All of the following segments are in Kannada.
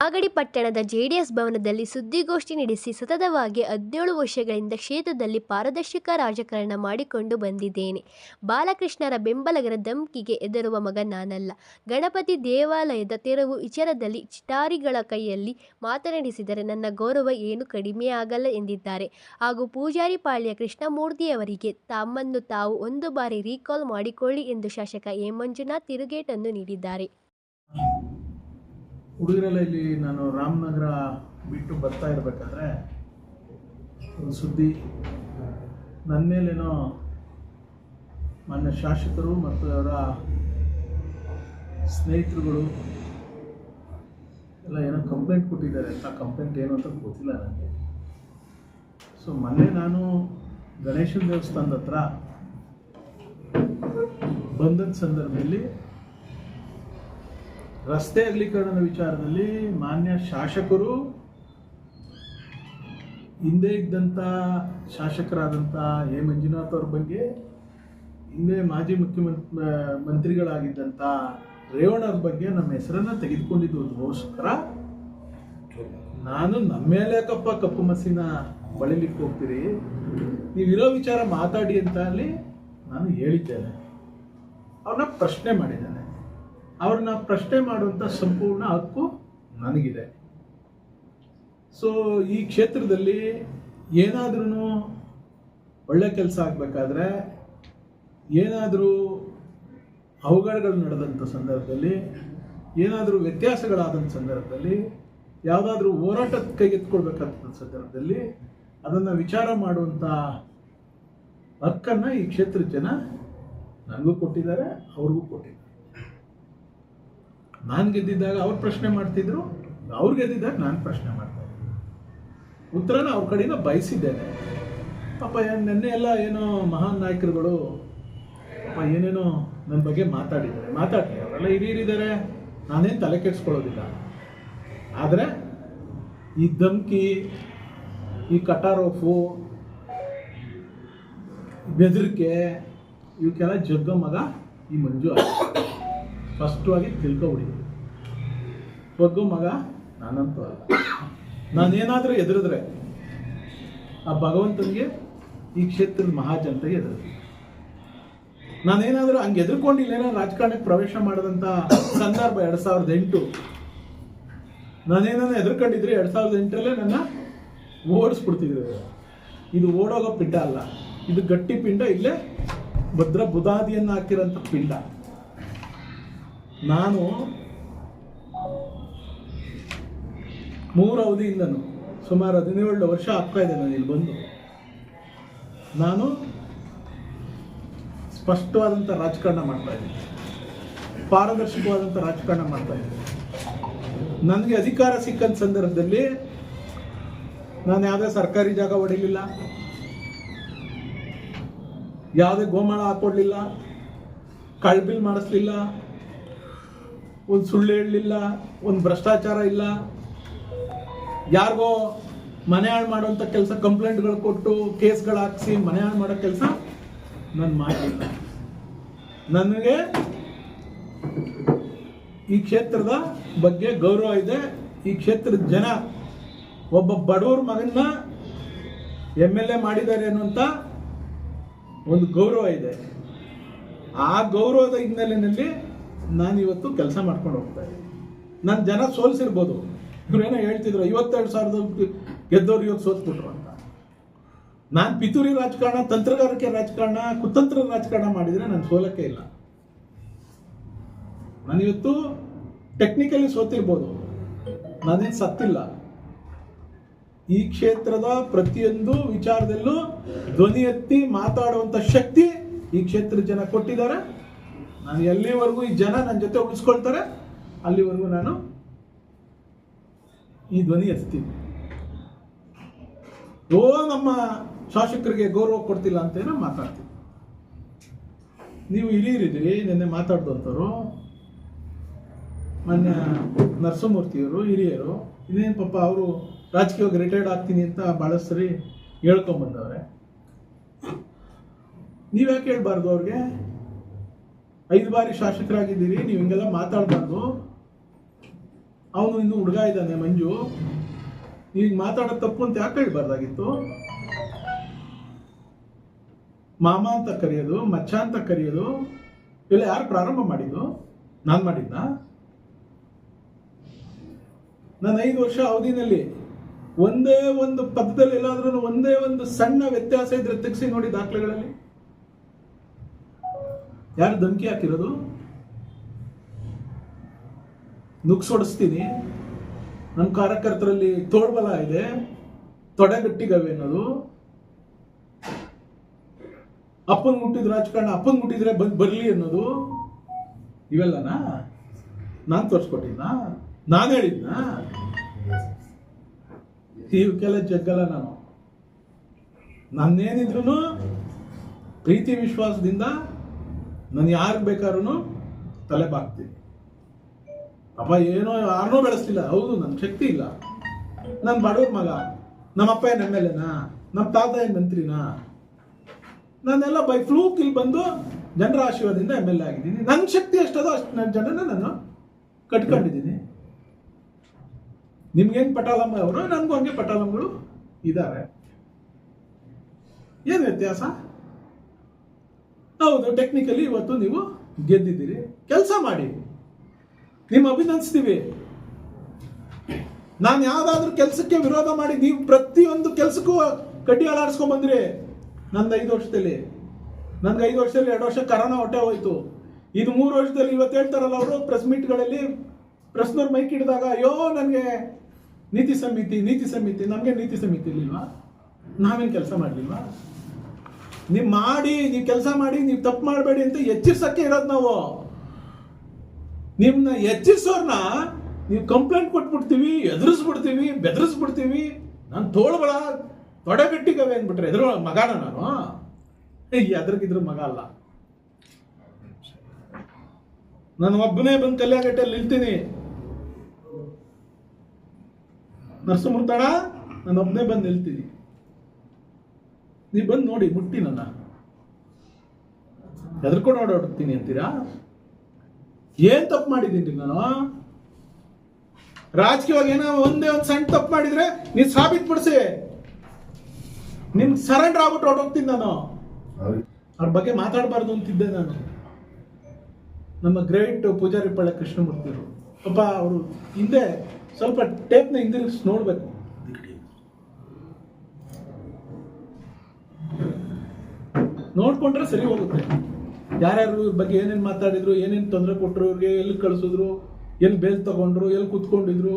ಮಾಗಡಿ ಪಟ್ಟಣದ ಜೆಡಿಎಸ್ ಭವನದಲ್ಲಿ ಸುದ್ದಿಗೋಷ್ಠಿ ನಡೆಸಿ ಸತತವಾಗಿ ಹದಿನೇಳು ವರ್ಷಗಳಿಂದ ಕ್ಷೇತ್ರದಲ್ಲಿ ಪಾರದರ್ಶಕ ರಾಜಕಾರಣ ಮಾಡಿಕೊಂಡು ಬಂದಿದ್ದೇನೆ. ಬಾಲಕೃಷ್ಣರ ಬೆಂಬಲಗರ ಧಮ್ಕಿಗೆ ಹೆದರುವ ಮಗ ನಾನಲ್ಲ. ಗಣಪತಿ ದೇವಾಲಯದ ತೆರವು ವಿಚಾರದಲ್ಲಿ ಚಿಟಾರಿಗಳ ಕೈಯಲ್ಲಿ ಮಾತನಾಡಿಸಿದರೆ ನನ್ನ ಗೌರವ ಏನು ಕಡಿಮೆಯಾಗಲ್ಲ ಎಂದಿದ್ದಾರೆ. ಹಾಗೂ ಪೂಜಾರಿ ಪಾಳ್ಯ ಕೃಷ್ಣಮೂರ್ತಿಯವರಿಗೆ ತಮ್ಮನ್ನು ತಾವು ಒಂದು ಬಾರಿ ರೀಕಾಲ್ ಮಾಡಿಕೊಳ್ಳಿ ಎಂದು ಶಾಸಕ ಎ. ಮಂಜುನಾಥ್ ತಿರುಗೇಟನ್ನು ನೀಡಿದ್ದಾರೆ. ಹುಡುಗರೆಲ್ಲ ಇಲ್ಲಿ ನಾನು ರಾಮನಗರ ಬಿಟ್ಟು ಬರ್ತಾ ಇರಬೇಕಾದ್ರೆ ಒಂದು ಸುದ್ದಿ ನನ್ನ ಮೇಲೇನೋ ಮಾನ್ಯ ಶಾಸಕರು ಮತ್ತು ಅವರ ಸ್ನೇಹಿತರುಗಳು ಎಲ್ಲ ಏನೋ ಕಂಪ್ಲೇಂಟ್ ಕೊಟ್ಟಿದ್ದಾರೆ. ಆ ಕಂಪ್ಲೇಂಟ್ ಏನು ಅಂತ ಗೊತ್ತಿಲ್ಲ ನನಗೆ. ಸೊ ಮೊನ್ನೆ ನಾನು ಗಣೇಶನ ದೇವಸ್ಥಾನದ ಹತ್ರ ಬಂದದ ಸಂದರ್ಭದಲ್ಲಿ ರಸ್ತೆ ಅಗಲೀಕರಣದ ವಿಚಾರದಲ್ಲಿ ಮಾನ್ಯ ಶಾಸಕರು ಹಿಂದೆ ಇದ್ದಂಥ ಶಾಸಕರಾದಂಥ ಎ. ಮಂಜುನಾಥ್ ಅವ್ರ ಬಗ್ಗೆ, ಹಿಂದೆ ಮಾಜಿ ಮುಖ್ಯಮಂತ್ರಿ ಮಂತ್ರಿಗಳಾಗಿದ್ದಂಥ ರೇವಣ್ಣವ್ರ ಬಗ್ಗೆ ನಮ್ಮ ಹೆಸರನ್ನು ತೆಗೆದುಕೊಂಡಿದ್ದೋಸ್ಕರ ನಾನು ನಮ್ಮ ಮೇಲೆ ಕಪ್ಪ ಕಪ್ಪು ಮಸಿನ ಬಳಿಲಿಕ್ಕೆ ಹೋಗ್ತೀರಿ? ನೀವಿರೋ ವಿಚಾರ ಮಾತಾಡಿ ಅಂತ ಅಲ್ಲಿ ನಾನು ಹೇಳಿದ್ದೇನೆ. ಅವ್ರನ್ನ ಪ್ರಶ್ನೆ ಮಾಡಿದ್ದೇನೆ. ಅವ್ರನ್ನ ಪ್ರಶ್ನೆ ಮಾಡುವಂಥ ಸಂಪೂರ್ಣ ಹಕ್ಕು ನನಗಿದೆ. ಸೊ ಈ ಕ್ಷೇತ್ರದಲ್ಲಿ ಏನಾದ್ರೂ ಒಳ್ಳೆ ಕೆಲಸ ಆಗಬೇಕಾದ್ರೆ ಏನಾದರೂ ಅವಘಡಗಳು ನಡೆದಂಥ ಸಂದರ್ಭದಲ್ಲಿ, ಏನಾದರೂ ವ್ಯತ್ಯಾಸಗಳಾದಂಥ ಸಂದರ್ಭದಲ್ಲಿ, ಯಾವುದಾದ್ರೂ ಹೋರಾಟ ಕೈಗೆತ್ಕೊಳ್ಬೇಕಾದಂಥ ಸಂದರ್ಭದಲ್ಲಿ ಅದನ್ನು ವಿಚಾರ ಮಾಡುವಂಥ ಹಕ್ಕನ್ನು ಈ ಕ್ಷೇತ್ರದ ಜನ ನನಗೂ ಕೊಟ್ಟಿದ್ದಾರೆ, ಅವ್ರಿಗೂ ಕೊಟ್ಟಿದ್ದಾರೆ. ನಾನು ಗೆದ್ದಿದ್ದಾಗ ಅವ್ರು ಪ್ರಶ್ನೆ ಮಾಡ್ತಿದ್ರು, ಅವ್ರು ಗೆದ್ದಿದ್ದಾಗ ನಾನು ಪ್ರಶ್ನೆ ಮಾಡ್ತಾ ಉತ್ತರನ ಅವ್ರ ಕಡೆಯಿಂದ ಬಯಸಿದ್ದೇನೆ. ಪಾಪ ನೆನ್ನೆ ಎಲ್ಲ ಏನೋ ಮಹಾನ್ ನಾಯಕರುಗಳು ಪಾಪ ಏನೇನೋ ನನ್ನ ಬಗ್ಗೆ ಮಾತಾಡಿದ್ದಾರೆ. ಮಾತಾಡ್ತೀನಿ, ಅವರೆಲ್ಲ ಹಿರಿಯರಿದ್ದಾರೆ ನಾನೇನು ತಲೆ ಕೆಡಿಸ್ಕೊಳ್ಳೋದಿಲ್ಲ. ಆದರೆ ಈ ಧಮ್ಕಿ, ಈ ಕಟಾರೋಫು, ಬೆದರಿಕೆ, ಇವಕ್ಕೆಲ್ಲ ಜಗ್ಗ ಮಗ ಈ ಮಂಜು ಆಗಿದೆ ಆಗಿ ತಿಳ್ಕೊಬಿಡಿ. ಬಗ್ಗು ಮಗ ನಾನಂತೂ ಅಲ್ಲ. ನಾನೇನಾದರೂ ಎದುರಿದ್ರೆ ಆ ಭಗವಂತನಿಗೆ ಈ ಕ್ಷೇತ್ರದ ಮಹಾಜನತೆಗೆ ಎದುರು ನಾನೇನಾದರೂ ಹಂಗೆ ಎದುರ್ಕೊಂಡಿಲ್ಲ, ಏನೋ ರಾಜಕಾರಣಕ್ಕೆ ಪ್ರವೇಶ ಮಾಡಿದಂಥ ಸಂದರ್ಭ ಎರಡು ಸಾವಿರದ ಎಂಟು. ನಾನೇನಾದ್ರು ಎದುರ್ಕೊಂಡಿದ್ರೆ ಎರಡು ಸಾವಿರದ ಎಂಟರಲ್ಲೇ ನನ್ನ ಓಡಿಸ್ಬಿಡ್ತಿದ್ರು. ಇದು ಓಡೋಗೋ ಪಿಂಡ ಅಲ್ಲ. ಇದು ಗಟ್ಟಿ ಪಿಂಡ ಇಲ್ಲೇ ಭದ್ರ ಬುದಾದಿಯನ್ನು ಹಾಕಿರೋಂಥ ಪಿಂಡ. ನಾನು ಮೂರು ಅವಧಿಯಿಂದನು ಸುಮಾರು ಹದಿನೇಳು ವರ್ಷ ಆಗ್ತಾ ಇದೆ ನಾನು ಇಲ್ಲಿ ಬಂದು. ನಾನು ಸ್ಪಷ್ಟವಾದಂಥ ರಾಜಕಾರಣ ಮಾಡ್ತಾ ಇದ್ದೀನಿ. ಪಾರದರ್ಶಕವಾದಂಥ ರಾಜಕಾರಣ ಮಾಡ್ತಾ ಇದ್ದೀನಿ. ನನಗೆ ಅಧಿಕಾರ ಸಿಕ್ಕಂತ ಸಂದರ್ಭದಲ್ಲಿ ನಾನು ಯಾವುದೇ ಸರ್ಕಾರಿ ಜಾಗ ಹೊಡಿಲಿಲ್ಲ ಯಾವುದೇ ಗೋಮಾಳ ಹಾಕೊಡ್ಲಿಲ್ಲ. ಕಳ್ಬಿಲ್ ಮಾಡಿಸ್ಲಿಲ್ಲ. ಒಂದು ಸುಳ್ಳು ಹೇಳಲಿಲ್ಲ, ಒಂದು ಭ್ರಷ್ಟಾಚಾರ ಇಲ್ಲ. ಯಾರಿಗೋ ಮನೆ ಹಾಳು ಮಾಡುವಂಥ ಕೆಲಸ ಕಂಪ್ಲೇಂಟ್ಗಳು ಕೊಟ್ಟು ಕೇಸ್ಗಳು ಹಾಕಿಸಿ ಮನೆ ಹಾಳು ಮಾಡೋ ಕೆಲಸ ನಾನು ಮಾಡಲಿಲ್ಲ. ನನಗೆ ಈ ಕ್ಷೇತ್ರದ ಬಗ್ಗೆ ಗೌರವ ಇದೆ. ಈ ಕ್ಷೇತ್ರದ ಜನ ಒಬ್ಬ ಬಡವ್ರ ಮಗನ್ನ ಎಂ ಎಲ್ ಎ ಮಾಡಿದ್ದಾರೆ ಅನ್ನುವಂಥ ಒಂದು ಗೌರವ ಇದೆ. ಆ ಗೌರವದ ಹಿನ್ನೆಲೆಯಲ್ಲಿ ನಾನು ಇವತ್ತು ಕೆಲಸ ಮಾಡ್ಕೊಂಡು ಹೋಗ್ತಾ ಇದ್ದೀನಿ. ನನ್ನ ಜನ ಸೋಲಿಸಿರ್ಬೋದು. ಏನೋ ಹೇಳ್ತಿದ್ರು, ಐವತ್ತೆರಡು ಸಾವಿರದ ಗೆದ್ದವ್ರು ಇವತ್ತು ಸೋತ್ಬಿಟ್ರು ಅಂತ. ನಾನು ಪಿತೂರಿ ರಾಜಕಾರಣ, ತಂತ್ರಗಾರಿಕೆ ರಾಜಕಾರಣ, ಕುತಂತ್ರ ರಾಜಕಾರಣ ಮಾಡಿದರೆ ನಾನು ಸೋಲಕ್ಕೆ ಇಲ್ಲ. ನಾನಿವತ್ತು ಟೆಕ್ನಿಕಲಿ ಸೋತಿರ್ಬೋದು. ನಾನೇನು ಸತ್ತಿಲ್ಲ. ಈ ಕ್ಷೇತ್ರದ ಪ್ರತಿಯೊಂದು ವಿಚಾರದಲ್ಲೂ ಧ್ವನಿ ಎತ್ತಿ ಮಾತಾಡುವಂಥ ಶಕ್ತಿ ಈ ಕ್ಷೇತ್ರದ ಜನ ಕೊಟ್ಟಿದ್ದಾರೆ. ನಾನು ಎಲ್ಲಿವರೆಗೂ ಈ ಜನ ನನ್ನ ಜೊತೆ ಉಳಿಸ್ಕೊಳ್ತಾರೆ, ಅಲ್ಲಿವರೆಗೂ ನಾನು ಈ ಧ್ವನಿ ಎತ್ತೀನಿ. ಓ, ನಮ್ಮ ಶಾಸಕರಿಗೆ ಗೌರವ ಕೊಡ್ತಿಲ್ಲ ಅಂತೇನೋ ಮಾತಾಡ್ತೀನಿ. ನೀವು ಹಿರಿಯರಿದ್ದೀರಿ ನಿನ್ನೆ ಮಾತಾಡ್ದಂಥವ್ರು ಮಾನ್ಯ ನರಸಿಂಹಮೂರ್ತಿಯವರು, ಹಿರಿಯರು, ಇನ್ನೇನು ಪಾಪ ಅವರು ರಾಜಕೀಯವಾಗಿ ರಿಟೈರ್ಡ್ ಆಗ್ತೀನಿ ಅಂತ ಭಾಳಷ್ಟು ಸರಿ ಹೇಳ್ಕೊಂಬಂದವ್ರೆ. ನೀವ್ಯಾಕೆ ಹೇಳ್ಬಾರ್ದು ಅವ್ರಿಗೆ? ಐದು ಬಾರಿ ಶಾಸಕರಾಗಿದ್ದೀರಿ ನೀವು ಹಿಂಗೆಲ್ಲ ಮಾತಾಡಬಾರ್ದು. ಅವನು ಇನ್ನು ಹುಡುಗ ಇದ್ದಾನೆ, ಮಂಜು. ಈಗ ಮಾತಾಡೋದು ತಪ್ಪು ಅಂತ ಯಾಕೆ ಹೇಳ್ಬಾರ್ದಾಗಿತ್ತು? ಮಾಮ ಅಂತ ಕರೆಯೋದು, ಮಚ್ಚ ಅಂತ ಕರೆಯೋದು ಇಲ್ಲ ಯಾರು ಪ್ರಾರಂಭ ಮಾಡಿದ್ದು? ನಾನು ಮಾಡಿದ್ದ ನಾನು ಐದು ವರ್ಷ ಅವಧಿನಲ್ಲಿ ಒಂದೇ ಒಂದು ಪದದಲ್ಲಿ ಎಲ್ಲಾದ್ರೂ ಒಂದೇ ಒಂದು ಸಣ್ಣ ವ್ಯತ್ಯಾಸ ಇದ್ರೆ ತೆಗೆಸಿ ನೋಡಿ ದಾಖಲೆಗಳಲ್ಲಿ. ಯಾರು ಧಮಕಿ ಹಾಕಿರೋದು? ನುಗ್ಸೊಡಿಸ್ತೀನಿ ನಮ್ಮ ಕಾರ್ಯಕರ್ತರಲ್ಲಿ ತೋಳ್ಬಲ ಇದೆ. ತೊಡೆಗಟ್ಟಿಗವೆ ಅನ್ನೋದು. ಅಪ್ಪನ್ ಮುಟ್ಟಿದ ರಾಜಕಾರಣ, ಅಪ್ಪನ್ ಮುಟ್ಟಿದ್ರೆ ಬಂದ್ ಬರಲಿ ಅನ್ನೋದು. ಇವೆಲ್ಲನಾ? ನಾನ್ ತೋರಿಸ್ಕೊಟ್ಟಿದ್ನ? ನಾನು ಹೇಳಿದ್ನ? ಇವಕ್ಕೆಲ್ಲ ಜಗ್ಗಲ್ಲ ನಾನು. ನಾನೇನಿದ್ರು ಪ್ರೀತಿ ವಿಶ್ವಾಸದಿಂದ ನಾನು ಯಾರಿಗೆ ಬೇಕಾದ್ರೂ ತಲೆ ಬಾಗ್ತೀನಿ. ಅಪ್ಪ, ಏನೋ ಯಾರನ್ನೂ ಬೆಳೆಸ್ತಿಲ್ಲ ಹೌದು ನನ್ನ ಶಕ್ತಿ ಇಲ್ಲ. ನಾನು ಬಡವ್ರ ಮಗ ನಮ್ಮಪ್ಪ ಏನು ಎಂ ಎಲ್ ಎನಾ? ನಮ್ಮ ತಾತ ಏನು ಮಂತ್ರಿನಾ? ನಾನೆಲ್ಲ ಬೈ ಫ್ಲೂಕ್ ಇಲ್ಲಿ ಬಂದು ಜನರ ಆಶೀರ್ವಾದದಿಂದ ಎಂ ಎಲ್ ಎ ಆಗಿದ್ದೀನಿ. ನನ್ನ ಶಕ್ತಿ ಎಷ್ಟದೋ ಅಷ್ಟು ನನ್ನ ಜನನ ನಾನು ಕಟ್ಕೊಂಡಿದ್ದೀನಿ. ನಿಮ್ಗೇನು ಪಟಾಲಮ್ಮ ಅವರು, ನನಗೂ ಹಂಗೆ ಪಟಾಲಮ್ಗಳು ಇದ್ದಾರೆ ಏನು ವ್ಯತ್ಯಾಸ? ಹೌದು ಟೆಕ್ನಿಕಲಿ ಇವತ್ತು ನೀವು ಗೆದ್ದಿದ್ದೀರಿ. ಕೆಲಸ ಮಾಡಿ. ನಿಮ್ಮ ಅಭಿನಂದಿಸ್ತೀವಿ. ನಾನು ಯಾವ್ದಾದ್ರು ಕೆಲಸಕ್ಕೆ ವಿರೋಧ ಮಾಡಿ ನೀವು ಪ್ರತಿಯೊಂದು ಕೆಲಸಕ್ಕೂ ಕಡ್ಡಿ ಅಳಾಡಿಸ್ಕೊಂಡ್ ಬಂದ್ರಿ. ನಂದು ಐದು ವರ್ಷದಲ್ಲಿ. ನನ್ಗೆ ಐದು ವರ್ಷದಲ್ಲಿ ಎರಡು ವರ್ಷ ಕರೋನಾ ಹೊಟ್ಟೆ ಹೋಯ್ತು. ಇದು ಮೂರು ವರ್ಷದಲ್ಲಿ ಇವತ್ತು ಹೇಳ್ತಾರಲ್ಲ ಅವರು ಪ್ರೆಸ್ ಮೀಟ್ಗಳಲ್ಲಿ ಪ್ರಶ್ನವ್ರ ಮೈಕ್ ಹಿಡಿದಾಗ ಅಯ್ಯೋ, ನನಗೆ ನೀತಿ ಸಮಿತಿ ನೀತಿ ಸಮಿತಿ ನಮಗೆ ನೀತಿ ಸಮಿತಿ ಇರ್ಲಿಲ್ವಾ ನಾವೇನು ಕೆಲಸ ಮಾಡಲಿಲ್ವಾ? ನೀವು ಮಾಡಿ, ನೀವು ಕೆಲಸ ಮಾಡಿ, ನೀವು ತಪ್ಪು ಮಾಡಬೇಡಿ ಅಂತ ಎಚ್ಚರಿಸಕ್ಕೆ ಇರೋದು ನಾವು. ನಿಮ್ನ ಎಚ್ಚರಿಸೋರ್ನ ನೀವು ಕಂಪ್ಲೇಂಟ್ ಕೊಟ್ಬಿಡ್ತೀವಿ, ಎದುರಿಸ್ಬಿಡ್ತೀವಿ, ಬೆದರಿಸ್ಬಿಡ್ತೀವಿ. ನಾನು ತೋಳ್ಬಳ ತೊಡೆಗಟ್ಟಿಗವೆ ಅಂದ್ಬಿಟ್ರೆ, ಎದುರು ಮಗಾನ ನಾನು. ಎದ್ರಗಿದ್ರ ಮಗ ಅಲ್ಲ. ನಾನು ಒಬ್ಬನೇ ಬಂದು ಕಲ್ಯಾಗಟ್ಟೆಯಲ್ಲಿ ನಿಲ್ತೀನಿ. ನರಸಿಂಹಮೂರ್ತಣ, ನಾನು ಒಬ್ಬನೇ ಬಂದು ನಿಲ್ತೀನಿ. ನೀವು ಬಂದು ನೋಡಿ ಮುಟ್ಟಿ ನನ್ನ. ಹೆದರ್ಕೊಂಡು ಓಡಾಡ್ತೀನಿ ಅಂತೀರಾ? ಏನ್ ತಪ್ಪು ಮಾಡಿದ್ದೀನಿ ನಾನು? ರಾಜಕೀಯವಾಗಿ ಏನೋ ಒಂದೇ ಒಂದು ಸಣ್ಣ ತಪ್ಪು ಮಾಡಿದ್ರೆ ನೀವು ಸಾಬೀತುಪಡಿಸಿ. ನಿಮ್ ಸರೆಂಡರ್ ಆಗ್ಬಿಟ್ಟು ಹೊರಟೋಗ್ತೀನಿ ನಾನು. ಅವ್ರ ಬಗ್ಗೆ ಮಾತಾಡಬಾರ್ದು ಅಂತಿದ್ದೆ ನಾನು. ನಮ್ಮ ಗ್ರೇಟ್ ಪೂಜಾರಿ ಪಳ್ಳ ಕೃಷ್ಣಮೂರ್ತಿರು. ಪಾಪ ಅವರು ಹಿಂದೆ ಸ್ವಲ್ಪ ಟೇಪ್ನ ಹಿಂದಿರುಗಿಸಿ ನೋಡ್ಬೇಕು. ನೋಡ್ಕೊಂಡ್ರೆ ಸರಿ ಹೋಗುತ್ತೆ. ಯಾರ್ಯಾರು ಇವ್ರ ಬಗ್ಗೆ ಏನೇನು ಮಾತಾಡಿದ್ರು, ಏನೇನು ತೊಂದರೆ ಕೊಟ್ಟರು ಇವ್ರಿಗೆ ಎಲ್ಲಿ ಕಳಿಸಿದ್ರು, ಎಲ್ಲಿ ಬೇಲ್ ತಗೊಂಡ್ರು, ಎಲ್ಲಿ ಕುತ್ಕೊಂಡಿದ್ರು,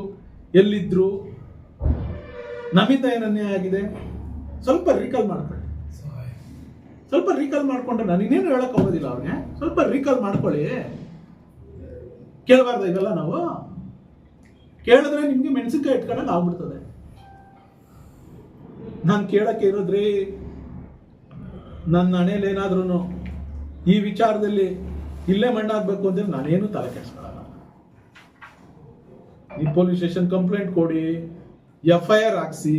ಎಲ್ಲಿದ್ರು. ನಮ್ಮಿಂದ ಏನು ಅನ್ಯಾಯ ಆಗಿದೆ? ಸ್ವಲ್ಪ ರೀಕಾಲ್ ಮಾಡ್ಕೊಳ್ಳಿ. ಸ್ವಲ್ಪ ರೀಕಾಲ್ ಮಾಡ್ಕೊಂಡ್ರೆ ನಾನು ಇನ್ನೇನು ಹೇಳಕ್ ಹೋಗೋದಿಲ್ಲ ಅವ್ರಿಗೆ. ಸ್ವಲ್ಪ ರೀಕಾಲ್ ಮಾಡ್ಕೊಳ್ಳಿ. ಕೇಳಬಾರ್ದು ಇವೆಲ್ಲ ನಾವು? ಕೇಳಿದ್ರೆ ನಿಮಗೆ ಮೆಣಸಿನ್ಕಾಯಿ ಇಟ್ಕೊಂಡಂಗೆ ಆಗ್ಬಿಡ್ತದೆ. ನಾನು ಕೇಳಕ್ಕೆ ಇರೋದ್ರಿ ನನ್ನ ಹಣೆಯಲ್ಲಿ ಏನಾದ್ರೂ ಈ ವಿಚಾರದಲ್ಲಿ ಇಲ್ಲೇ ಮಣ್ಣಾಗಬೇಕು ಅಂದ್ರೆ ನಾನೇನು ತಲೆ ಕೆಡಿಸ್ಕೊಳ್ಳಲ್ಲ ಈ ಪೊಲೀಸ್ ಸ್ಟೇಷನ್ ಕಂಪ್ಲೇಂಟ್ ಕೊಡಿ ಎಫ್ ಐ ಆರ್ ಹಾಕ್ಸಿ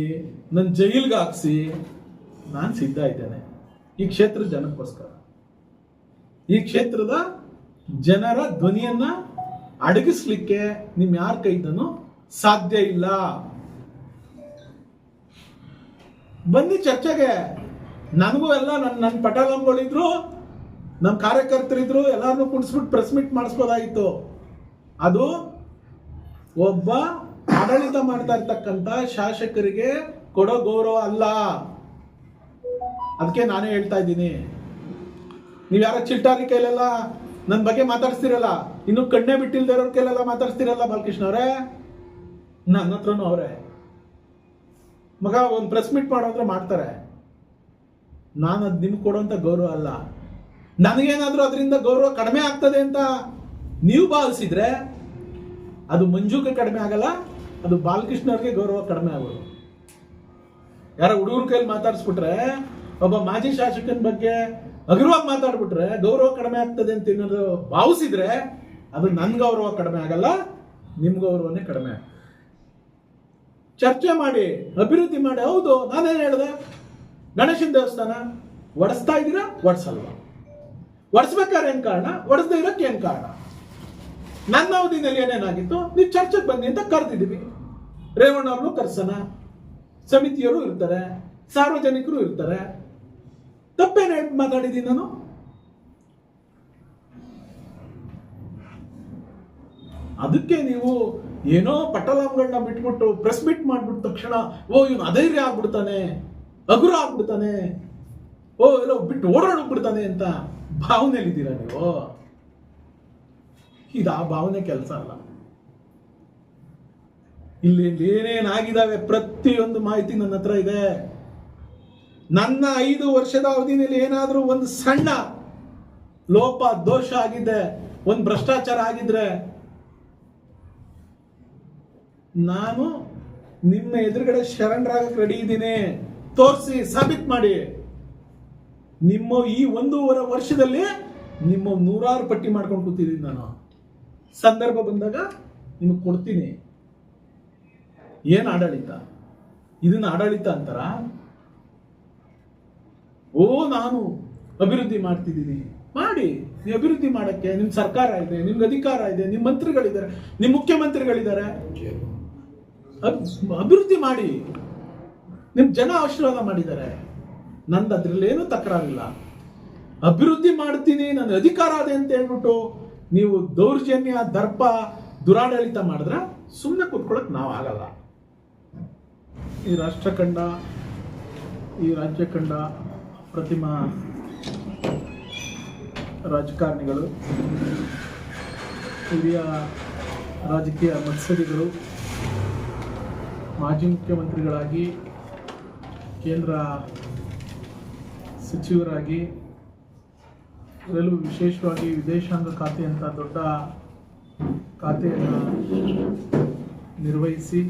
ನನ್ನ ಜೈಲ್ಗೆ ಹಾಕ್ಸಿ, ನಾನು ಸಿದ್ಧ ಇದ್ದೇನೆ. ಈ ಕ್ಷೇತ್ರದ ಜನಕ್ಕೋಸ್ಕರ. ಈ ಕ್ಷೇತ್ರದ ಜನರ ಧ್ವನಿಯನ್ನ ಅಡಗಿಸ್ಲಿಕ್ಕೆ ನಿಮ್ ಯಾರ ಕೈದನು ಸಾಧ್ಯ ಇಲ್ಲ. ಬನ್ನಿ ಚರ್ಚೆಗೆ. ನನಗೂ ಎಲ್ಲ ನನ್ನ ನನ್ನ ಪಟಾಲಂಗಳಿದ್ರು ನಮ್ಮ ಕಾರ್ಯಕರ್ತರಿದ್ರು ಎಲ್ಲರನ್ನೂ ಕುಣಿಸ್ಬಿಟ್ಟು ಪ್ರೆಸ್ ಮೀಟ್ ಮಾಡಿಸ್ಬೋದಾಗಿತ್ತು. ಅದು ಒಬ್ಬ ಆಡಳಿತ ಮಾಡ್ತಾ ಇರ್ತಕ್ಕಂಥ ಶಾಸಕರಿಗೆ ಕೊಡೋ ಗೌರವ ಅಲ್ಲ. ಅದಕ್ಕೆ ನಾನೇ ಹೇಳ್ತಾ ಇದ್ದೀನಿ. ನೀವು ಯಾರೋ ಚಿಲ್ಟಾರಿ ಕೈಲೆಲ್ಲ ನನ್ನ ಬಗ್ಗೆ ಮಾತಾಡ್ಸ್ತಿರಲ್ಲ, ಇನ್ನು ಕಣ್ಣೇ ಬಿಟ್ಟಿಲ್ದೇ ಇರೋರ್ ಕೈಲೆಲ್ಲ ಮಾತಾಡ್ಸ್ತಿರಲ್ಲ ಬಾಲಕೃಷ್ಣ ಅವರೇ? ನನ್ನ ಹತ್ರನೂ ಅವರೇ. ಮಗ ಒಂದು ಪ್ರೆಸ್ ಮೀಟ್ ಮಾಡೋದ್ರೆ ಮಾಡ್ತಾರೆ. ನಾನು ಅದು ನಿಮ್ಗೆ ಕೊಡುವಂಥ ಗೌರವ ಅಲ್ಲ. ನನಗೇನಾದ್ರೂ ಅದರಿಂದ ಗೌರವ ಕಡಿಮೆ ಆಗ್ತದೆ ಅಂತ ನೀವು ಭಾವಿಸಿದ್ರೆ ಅದು ಮಂಜುಗೆ ಕಡಿಮೆ ಆಗಲ್ಲ, ಅದು ಬಾಲಕೃಷ್ಣ ಅವ್ರಿಗೆ ಗೌರವ ಕಡಿಮೆ ಆಗೋದು. ಯಾರ ಹುಡುಗರ ಕೈಯಲ್ಲಿ ಮಾತಾಡಿಸ್ಬಿಟ್ರೆ, ಒಬ್ಬ ಮಾಜಿ ಶಾಸಕನ ಬಗ್ಗೆ ಹಗುರವಾಗಿ ಮಾತಾಡ್ಬಿಟ್ರೆ ಗೌರವ ಕಡಿಮೆ ಆಗ್ತದೆ ಅಂತ ಏನಾದ್ರು ಭಾವಿಸಿದ್ರೆ ಅದು ನನ್ ಗೌರವ ಕಡಿಮೆ ಆಗಲ್ಲ, ನಿಮ್ ಗೌರವನೇ ಕಡಿಮೆ ಚರ್ಚೆ ಮಾಡಿ, ಅಭಿವೃದ್ಧಿ ಮಾಡಿ, ಹೌದು, ನಾನೇನು ಹೇಳಿದೆ? ಗಣೇಶನ ದೇವಸ್ಥಾನ ಒಡಿಸ್ತಾ ಇದ್ದೀರಾ, ಒಡಿಸಲ್ವ? ಒಡಿಸ್ಬೇಕಾದ್ರೆ ಏನ್ ಕಾರಣ? ಒಡಿಸ್ದೇ ಇರೋಕ್ಕೆ ಏನ್ ಕಾರಣ? ನನ್ನ ಅವಧಿನಲ್ಲಿ ಏನೇನಾಗಿತ್ತು? ನೀವು ಚರ್ಚೆಗೆ ಬನ್ನಿ ಅಂತ ಕರೆದಿದ್ದೀವಿ. ರೇವಣ್ಣ ಅವ್ರನ್ನು ಕರ್ಸೋಣ. ಸಮಿತಿಯವರು ಇರ್ತಾರೆ, ಸಾರ್ವಜನಿಕರು ಇರ್ತಾರೆ. ತಪ್ಪೇನು ಮಾತಾಡಿದ್ದೀನಿ ನಾನು? ಅದಕ್ಕೆ ನೀವು ಏನೋ ಪಟಲಾಮ್ಗಳನ್ನ ಬಿಟ್ಬಿಟ್ಟು ಪ್ರೆಸ್ ಮೀಟ್ ಮಾಡ್ಬಿಟ್ಟ ತಕ್ಷಣ, ಓ, ಇವನು ಅಧೈರ್ಯ ಆಗ್ಬಿಡ್ತಾನೆ. ಅಗುರ ಆಗ್ಬಿಡ್ತಾನೆ. ಓ, ಎಲ್ಲೋ ಬಿಟ್ಟು ಓಡಾಡೋಗ್ಬಿಡ್ತಾನೆ ಅಂತ ಭಾವನೆಯಲ್ಲಿದ್ದೀರಾ ನೀವು? ಇದು ಆ ಭಾವನೆ ಕೆಲಸ ಅಲ್ಲ. ಇಲ್ಲಿ ಏನೇನಾಗಿದ್ದಾವೆ ಪ್ರತಿಯೊಂದು ಮಾಹಿತಿ ನನ್ನ ಹತ್ರ ಇದೆ. ನನ್ನ ಐದು ವರ್ಷದ ಅವಧಿನಲ್ಲಿ ಏನಾದರೂ ಒಂದು ಸಣ್ಣ ಲೋಪ, ದೋಷ ಆಗಿದೆ ಒಂದು ಭ್ರಷ್ಟಾಚಾರ ಆಗಿದ್ರೆ, ನಾನು ನಿಮ್ಮ ಎದುರುಗಡೆ ಶರಣರಾಗಕ್ಕೆ ರೆಡಿ ಇದ್ದೀನಿ. ತೋರಿಸಿ ಸಾಬೀತು ಮಾಡಿ. ನಿಮ್ಮ ಈ ಒಂದೂವರೆ ವರ್ಷದಲ್ಲಿ ನಿಮ್ಮ ನೂರಾರು ಪಟ್ಟಿ ಮಾಡ್ಕೊಂಡು ಕೂತಿದ್ದೀನಿ ನಾನು. ಸಂದರ್ಭ ಬಂದಾಗ ನಿಮಗೆ ಕೊಡ್ತೀನಿ. ಏನು ಆಡಳಿತ? ಇದನ್ನ ಆಡಳಿತ ಅಂತಾರ? ಓ, ನಾನು ಅಭಿವೃದ್ಧಿ ಮಾಡ್ತಿದ್ದೀನಿ. ಮಾಡಿ. ನೀವು ಅಭಿವೃದ್ಧಿ ಮಾಡಕ್ಕೆ ನಿಮ್ಮ ಸರ್ಕಾರ ಇದೆ, ನಿಮ್ಗೆ ಅಧಿಕಾರ ಇದೆ ನಿಮ್ಮ ಮಂತ್ರಿಗಳಿದ್ದಾರೆ ನಿಮ್ಮ ಮುಖ್ಯಮಂತ್ರಿಗಳಿದ್ದಾರೆ. ಅಭಿವೃದ್ಧಿ ಮಾಡಿ. ನಿಮ್ ಜನ ಆಶೀರ್ವಾದ ಮಾಡಿದ್ದಾರೆ. ನಂದು ಅದ್ರಲ್ಲಿ ಏನೂ ತಕರಾರಿಲ್ಲ. ಅಭಿವೃದ್ಧಿ ಮಾಡ್ತೀನಿ ನನ್ನ ಅಧಿಕಾರ ಅದೇ ಅಂತ ಹೇಳ್ಬಿಟ್ಟು ನೀವು ದೌರ್ಜನ್ಯ, ದರ್ಪ, ದುರಾಡಳಿತ ಮಾಡಿದ್ರೆ ಸುಮ್ಮನೆ ಕೂತ್ಕೊಳ್ಳೋಕೆ ನಾವು ಆಗಲ್ಲ. ಈ ರಾಷ್ಟ್ರ ಕಂಡ ಈ ರಾಜ್ಯ ಕಂಡ ಪ್ರತಿಮಾ ರಾಜಕಾರಣಿಗಳು, ಹಿರಿಯ ರಾಜಕೀಯ ಮತ್ಸರಿಗಳು, ಮಾಜಿ ಮುಖ್ಯಮಂತ್ರಿಗಳಾಗಿ ಕೇಂದ್ರ ಸಚಿವರಾಗಿ, ಅದರಲ್ಲೂ ವಿಶೇಷವಾಗಿ ವಿದೇಶಾಂಗ ಖಾತೆ ಅಂತ ದೊಡ್ಡ ಖಾತೆಯನ್ನು ನಿರ್ವಹಿಸಿ,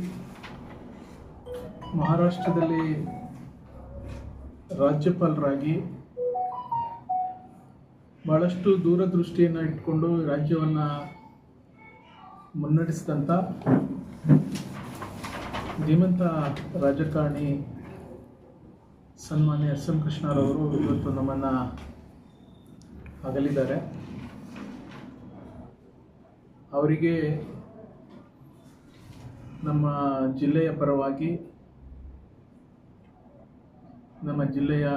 ಮಹಾರಾಷ್ಟ್ರದಲ್ಲಿ ರಾಜ್ಯಪಾಲರಾಗಿ ಬಹಳಷ್ಟು ದೂರದೃಷ್ಟಿಯನ್ನು ಇಟ್ಕೊಂಡು ರಾಜ್ಯವನ್ನು ಮುನ್ನಡೆಸಿದಂಥ ಧೀಮಂತ ರಾಜಕಾರಣಿ ಸನ್ಮಾನ್ಯ ಎಸ್ ಎಂ ಕೃಷ್ಣರವರು ಇವತ್ತು ನಮ್ಮನ್ನು ಅಗಲಿದ್ದಾರೆ. ಅವರಿಗೆ ನಮ್ಮ ಜಿಲ್ಲೆಯ ಪರವಾಗಿ ನಮ್ಮ ಜಿಲ್ಲೆಯ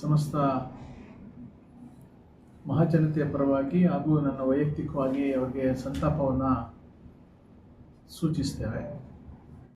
ಸಮಸ್ತ ಮಹಾಜನತೆಯ ಪರವಾಗಿ ಹಾಗೂ ನನ್ನ ವೈಯಕ್ತಿಕವಾಗಿ ಅವರಿಗೆ ಸಂತಾಪವನ್ನು ಸೂಚಿಸ್ತೇವೆ.